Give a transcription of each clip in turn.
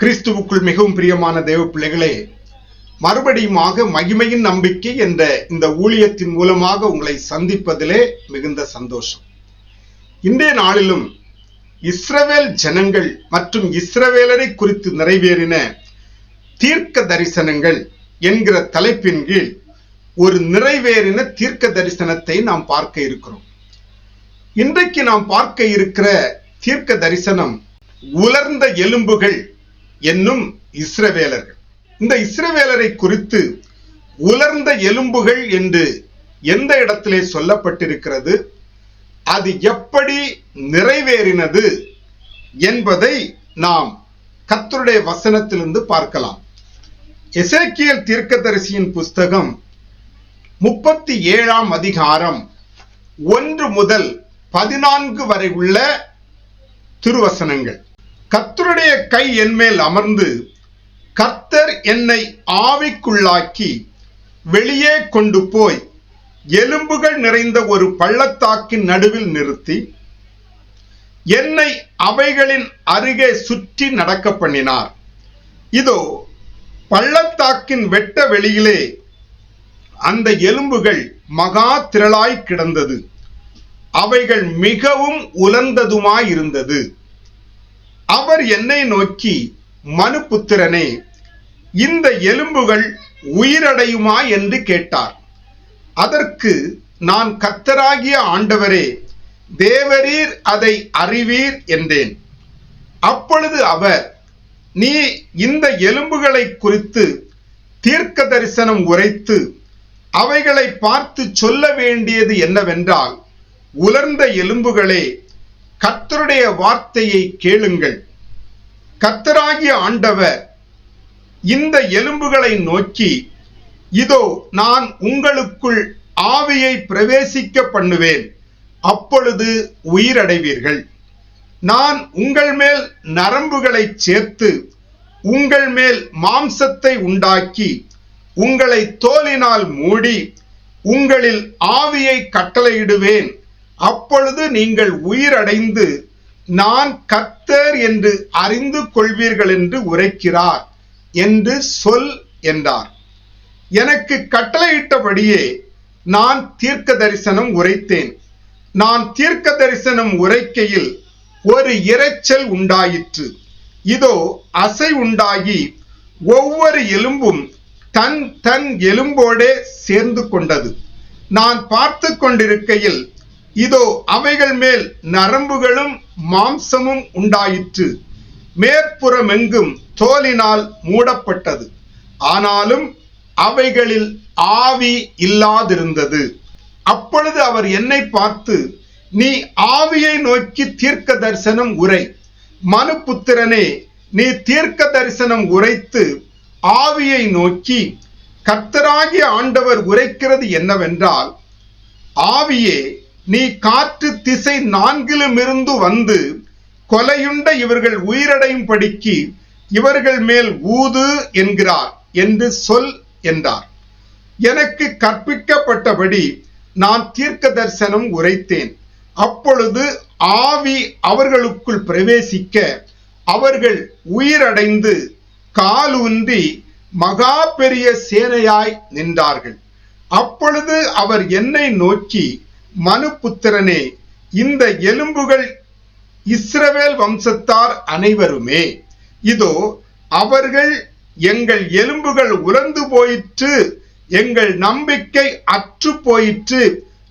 கிறிஸ்துவுக்குள் மிகவும் பிரியமான தேவ பிள்ளைகளே மறுபடியுமாக மகிமையின் நம்பிக்கை என்ற இந்த ஊழியத்தின் மூலமாக உங்களை சந்திப்பதிலே மிகுந்த சந்தோஷம். இன்றைய நாளிலும் இஸ்ரவேல் ஜனங்கள் மற்றும் இஸ்ரவேலரை குறித்து நிறைவேறின தீர்க்க தரிசனங்கள் என்கிற தலைப்பின் கீழ் ஒரு நிறைவேறின தீர்க்க தரிசனத்தை நாம் பார்க்க இருக்கிறோம். இன்றைக்கு நாம் பார்க்க இருக்கிற தீர்க்க தரிசனம் உலர்ந்த எலும்புகள் என்னும் இஸ்ரவேலர்கள். இந்த இஸ்ரவேலரை குறித்து உலர்ந்த எலும்புகள் என்று எந்த இடத்திலே சொல்லப்பட்டிருக்கிறது? அது எப்படி நிறைவேறினது என்பதை நாம் கத்தருடைய வசனத்திலிருந்து பார்க்கலாம். எசேக்கியல் தீர்க்கதரிசியின் புஸ்தகம் முப்பத்தி ஏழாம் அதிகாரம் ஒன்று முதல் பதினான்கு வரை உள்ள திருவசனங்கள். கத்தருடைய கை என்மேல் அமர்ந்து கத்தர் என்னை ஆவிக்குள்ளாக்கி வெளியே கொண்டு போய் எலும்புகள் நிறைந்த ஒரு பள்ளத்தாக்கின் நடுவில் நிறுத்தி என்னை அவைகளின் அருகே சுற்றி நடக்க பண்ணினார். இதோ பள்ளத்தாக்கின் வெட்ட வெளியிலே அந்த எலும்புகள் மகா திரளாய் கிடந்தது. அவைகள் மிகவும் உலர்ந்ததுமாயிருந்தது. அவர் என்னை நோக்கி மனுபுத்திரனே இந்த எலும்புகள் உயிரடையுமா என்று கேட்டார். அதற்கு நான் கத்தராகிய ஆண்டவரே தேவரீர் அதை அறிவீர் என்றேன். அப்பொழுது அவர் நீ இந்த எலும்புகளை குறித்து தீர்க்க தரிசனம் உரைத்து அவைகளை பார்த்து சொல்ல வேண்டியது என்னவென்றால் உலர்ந்த எலும்புகளே கர்த்தருடைய வார்த்தையை கேளுங்கள். கர்த்தராகிய ஆண்டவர் இந்த எலும்புகளை நோக்கி இதோ நான் உங்களுக்குள் ஆவியை பிரவேசிக்க பண்ணுவேன். அப்பொழுது உயிரடைவீர்கள். நான் உங்கள் மேல் நரம்புகளை சேர்த்து உங்கள் மேல் மாம்சத்தை உண்டாக்கி உங்களை தோலினால் மூடி உங்களில் ஆவியை கட்டளையிடுவேன். அப்பொழுது நீங்கள் உயிரடைந்து நான் கத்தர் என்று அறிந்து கொள்வீர்கள் என்று உரைக்கிறார் என்று சொல் என்றார். எனக்கு கட்டளையிட்டபடியே நான் தீர்க்க தரிசனம் உரைத்தேன். நான் தீர்க்க தரிசனம் உரைக்கையில் ஒரு இரைச்சல் உண்டாயிற்று. இதோ அசை உண்டாகி ஒவ்வொரு எலும்பும் தன் தன் எலும்போடே சேர்ந்து கொண்டது. நான் பார்த்து கொண்டிருக்கையில் இதோ அவைகள் மேல் நரம்புகளும் மாம்சமும் உண்டாயிற்று. மேற்புறமெங்கும் தோலினால் மூடப்பட்டது. ஆனாலும் அவைகளில் ஆவி இல்லாதிருந்தது. அப்பொழுது அவர் என்னை பார்த்து நீ ஆவியை நோக்கி தீர்க்க தரிசனம் உரை. மனுபுத்திரனே நீ தீர்க்க தரிசனம் உரைத்து ஆவியை நோக்கி கர்த்தராகிய ஆண்டவர் உரைக்கிறது என்னவென்றால் ஆவியே நீ காற்று திசை நான்கிலுமிருந்து வந்து கொலையுண்ட இவர்கள் உயிரடையும் படிக்கு இவர்கள் மேல் ஊது என்கிறார் என்று சொல் என்றார். எனக்கு கற்பிக்கப்பட்டபடி நான் தீர்க்க தரிசனம் உரைத்தேன். அப்பொழுது ஆவி அவர்களுக்குள் பிரவேசிக்க அவர்கள் உயிரடைந்து காலூன்றி மகா பெரிய சேனையாய் நின்றார்கள். அப்பொழுது அவர் என்னை நோக்கி மனுபுத்திரனே இந்த எலும்புகள் இஸ்ரவேல் வம்சத்தார் அனைவருமே. இதோ அவர்கள் எங்கள் எலும்புகள் உலர்ந்து போயிற்று எங்கள் நம்பிக்கை அற்று போயிற்று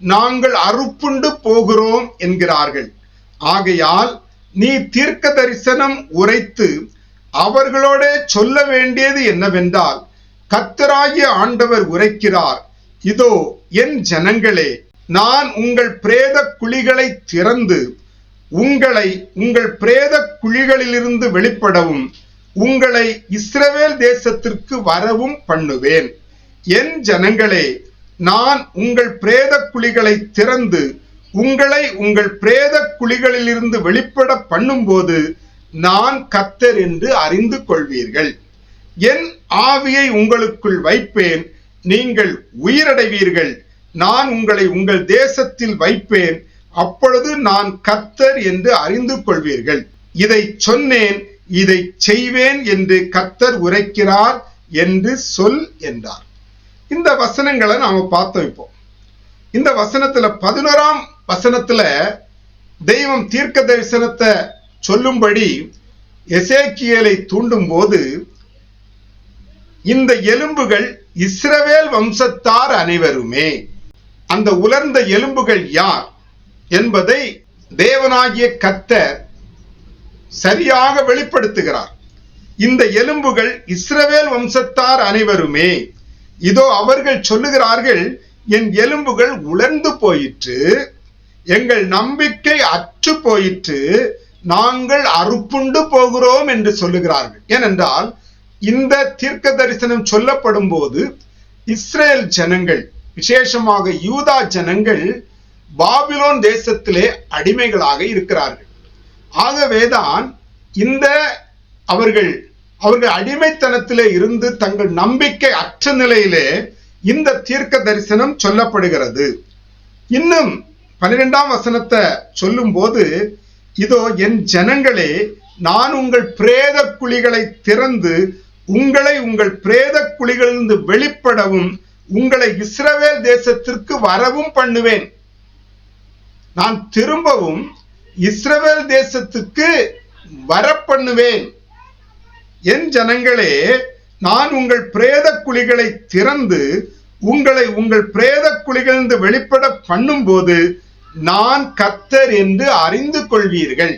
நாங்கள் அறுப்புண்டு போகிறோம் என்கிறார்கள். ஆகையால் நீ தீர்க்க தரிசனம் உரைத்து அவர்களோட சொல்ல வேண்டியது என்னவென்றால் கத்தராகிய ஆண்டவர் உரைக்கிறார் இதோ என் ஜனங்களே நான் உங்கள் பிரேத குழிகளை திறந்து உங்களை உங்கள் பிரேத குழிகளிலிருந்து வெளிப்படவும் உங்களை இஸ்ரவேல் தேசத்திற்கு வரவும் பண்ணுவேன். என் ஜனங்களே நான் உங்கள் பிரேத குழிகளை திறந்து உங்களை உங்கள் பிரேத குழிகளிலிருந்து வெளிப்பட பண்ணும்போது நான் கத்தர் என்று அறிந்து கொள்வீர்கள். என் ஆவியை உங்களுக்குள் வைப்பேன் நீங்கள் உயிரடைவீர்கள். நான் உங்களை உங்கள் தேசத்தில் வைப்பேன். அப்பொழுது நான் கர்த்தர் என்று அறிந்து கொள்வீர்கள். இதை சொன்னேன் இதை செய்வேன் என்று கத்தர் உரைக்கிறார் என்று சொல் என்றார். இந்த வசனங்களை நாம பார்த்தோம் இப்போ. இந்த வசனத்துல பதினோராம் வசனத்துல தெய்வம் தீர்க்க தரிசனத்தை சொல்லும்படி எசேக்கியலை தூண்டும் போது இந்த எலும்புகள் இஸ்ரவேல் வம்சத்தார் அனைவருமே அந்த உலர்ந்த எலும்புகள் யார் என்பதை தேவனாகிய கத்தர் சரியாக வெளிப்படுத்துகிறார். இந்த எலும்புகள் இஸ்ரவேல் வம்சத்தார் அனைவருமே இதோ அவர்கள் சொல்லுகிறார்கள் என் எலும்புகள் உலர்ந்து போயிற்று எங்கள் நம்பிக்கை அற்று போயிற்று நாங்கள் அறுப்புண்டு போகிறோம் என்று சொல்லுகிறார்கள். ஏனென்றால் இந்த தீர்க்க தரிசனம் சொல்லப்படும் போது இஸ்ரேல் ஜனங்கள் விசேஷமாக யூதா ஜனங்கள் பாபிலோன் தேசத்திலே அடிமைகளாக இருக்கிறார்கள். ஆகவேதான் இந்த அவர்கள் அவர்கள் அடிமைத்தனத்திலே இருந்து தங்கள் நம்பிக்கை அற்ற நிலையிலே இந்த தீர்க்க தரிசனம் சொல்லப்படுகிறது. இன்னும் பன்னிரெண்டாம் வசனத்தை சொல்லும் போது இதோ என் ஜனங்களே நான் உங்கள் பிரேத குழிகளை திறந்து உங்களை உங்கள் பிரேத குழிகளிலிருந்து வெளிப்படவும் உங்களை இஸ்ரவேல் தேசத்திற்கு வரவும் பண்ணுவேன். நான் திரும்பவும் இஸ்ரவேல் தேசத்துக்கு வர பண்ணுவேன். என் ஜனங்களே நான் உங்கள் பிரேத குழிகளை திறந்து உங்களை உங்கள் பிரேத குழிகளிலிருந்து வெளிப்பட பண்ணும்போது நான் கத்தர் என்று அறிந்து கொள்வீர்கள்.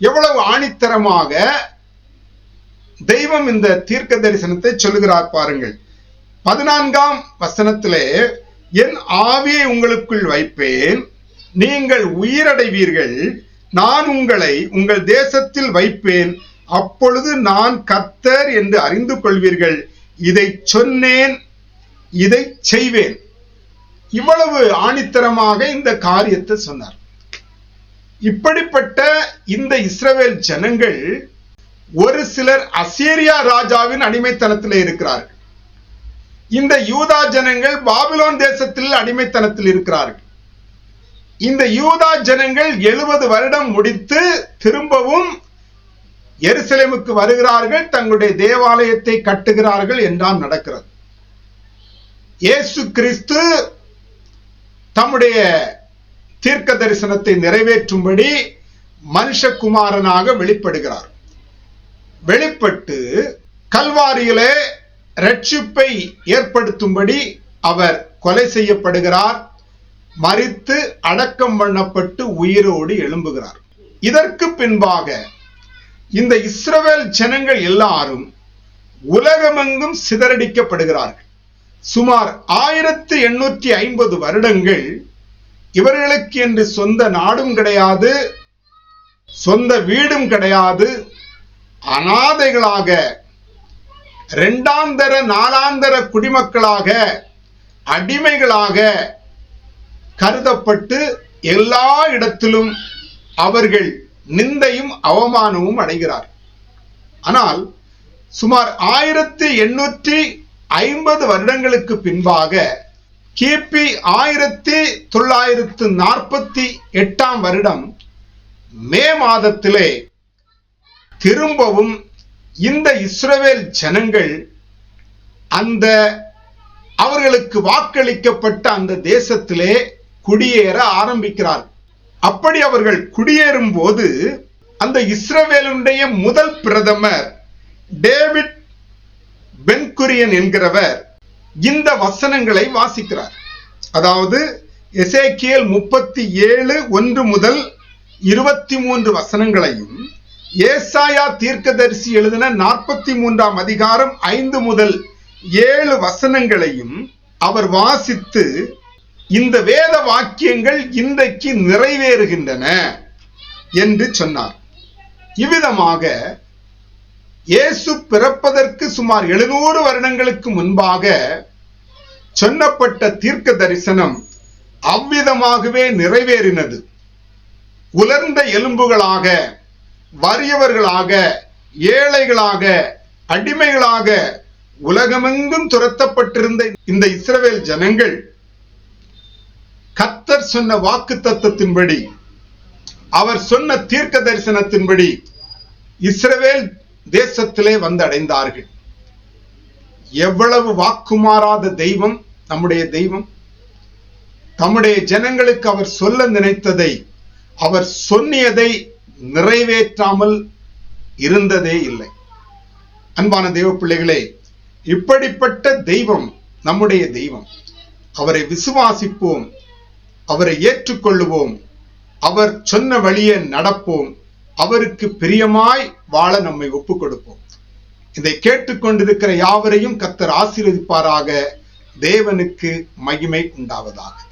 எவ்வளவு ஆணித்தரமாக தெய்வம் இந்த தீர்க்க தரிசனத்தை சொல்லுகிறார் பாருங்கள். பதினான்காம் வசனத்திலே என் ஆவியை உங்களுக்குள் வைப்பேன். நீங்கள் உயிரடைவீர்கள். நான் உங்களை உங்கள் தேசத்தில் வைப்பேன். அப்பொழுது நான் கத்தர் என்று அறிந்து கொள்வீர்கள். இதை சொன்னேன். இதை செய்வேன். இவ்வளவு ஆணித்தரமாக இந்த காரியத்தை சொன்னார். இப்படிப்பட்ட இந்த இஸ்ரவேல் ஜனங்கள் ஒரு சிலர் அசீரியா ராஜாவின் அடிமைத்தனத்தில் இருக்கிறார்கள். இந்த யூதா ஜனங்கள் பாபிலோன் தேசத்தில் அடிமைத்தனத்தில் இருக்கிறார்கள். இந்த யூதா ஜனங்கள் எழுபது வருடம் முடித்து திரும்பவும் எருசலேமுக்கு வருகிறார்கள் தங்களுடைய தேவாலயத்தை கட்டுகிறார்கள் என்றால் நடக்கிறது. இயேசு கிறிஸ்து தம்முடைய தீர்க்க தரிசனத்தை நிறைவேற்றும்படி மனுஷகுமாரனாக வெளிப்படுகிறார். வெளிப்பட்டு கல்வாரியிலே ரட்சிப்பை ஏற்படுத்தும்படி அவர் கொலை செய்யப்படுகிறார் மறித்து அடக்கம் பண்ணப்பட்டு உயிரோடு எழும்புகிறார். இதற்கு பின்பாக இந்த இஸ்ரவேல் ஜனங்கள் எல்லாரும் உலகமெங்கும் சிதறடிக்கப்படுகிறார்கள். சுமார் ஆயிரத்தி எண்ணூற்றி ஐம்பது வருடங்கள் இவர்களுக்கு என்று சொந்த நாடும் கிடையாது சொந்த வீடும் கிடையாது. அனாதைகளாக இரண்டாந்தர நாளாந்தர குடிமக்களாக அடிமைகளாக கருதப்பட்டு எல்லா இடத்திலும் அவர்கள் நிந்தையும் அவமானமும் அடைகிறார் ஆனால் சுமார் ஆயிரத்தி எண்ணூற்றி ஐம்பது வருடங்களுக்கு பின்பாக கிபி ஆயிரத்தி தொள்ளாயிரத்து நாற்பத்தி எட்டாம் வருடம் மே மாதத்திலே திரும்பவும் இந்த இஸ்ரவேல் ஜனங்கள் அந்த அவர்களுக்கு வாக்களிக்கப்பட்ட அந்த தேசத்திலே குடியேற ஆரம்பிக்கிறார். அப்படி அவர்கள் குடியேறும் போது அந்த இஸ்ரவேலுடைய முதல் பிரதமர் டேவிட் பென்குரியன் என்கிறவர் இந்த வசனங்களை வாசிக்கிறார். அதாவது எசேக்கியல் முப்பத்தி ஏழு ஒன்று முதல் இருபத்தி மூன்று வசனங்களையும் ஏசாயா தீர்க்கதரிசி எழுதின நாற்பத்தி மூன்றாம் அதிகாரம் ஐந்து முதல் ஏழு வசனங்களையும் அவர் வாசித்து இந்த வேத வாக்கியங்கள் இன்றைக்கு நிறைவேறுகின்றன என்று சொன்னார். இவ்விதமாக இயேசு பிறப்பதற்கு சுமார் எழுநூறு வருடங்களுக்கு முன்பாக சொன்னப்பட்ட தீர்க்க தரிசனம் அவ்விதமாகவே நிறைவேறினது. உலர்ந்த எலும்புகளாக வறியவர்களாக ஏழைகளாக அடிமைகளாக உலகமெங்கும் துரத்தப்பட்டிருந்த இந்த இஸ்ரவேல் ஜனங்கள் கத்தர் சொன்ன வாக்கு தத்துவத்தின்படி அவர் சொன்ன தீர்க்க தரிசனத்தின்படி இஸ்ரவேல் தேசத்திலே வந்தடைந்தார்கள். எவ்வளவு வாக்குமாறாத தெய்வம் நம்முடைய தெய்வம். தம்முடைய ஜனங்களுக்கு அவர் சொல்ல நினைத்ததை அவர் சொன்னியதை நிறைவேற்றாமல் இருந்ததே இல்லை. அன்பான தெய்வ பிள்ளைகளே இப்படிப்பட்ட தெய்வம் நம்முடைய தெய்வம். அவரை விசுவாசிப்போம் அவரை ஏற்றுக்கொள்ளுவோம் அவர் சொன்ன வழியே நடப்போம் அவருக்கு பிரியமாய் வாழ நம்மை ஒப்பு கொடுப்போம் இதை கேட்டுக்கொண்டிருக்கிற யாவரையும் கத்தர் ஆசீர்வதிப்பாராக. தேவனுக்கு மகிமை உண்டாவதாக.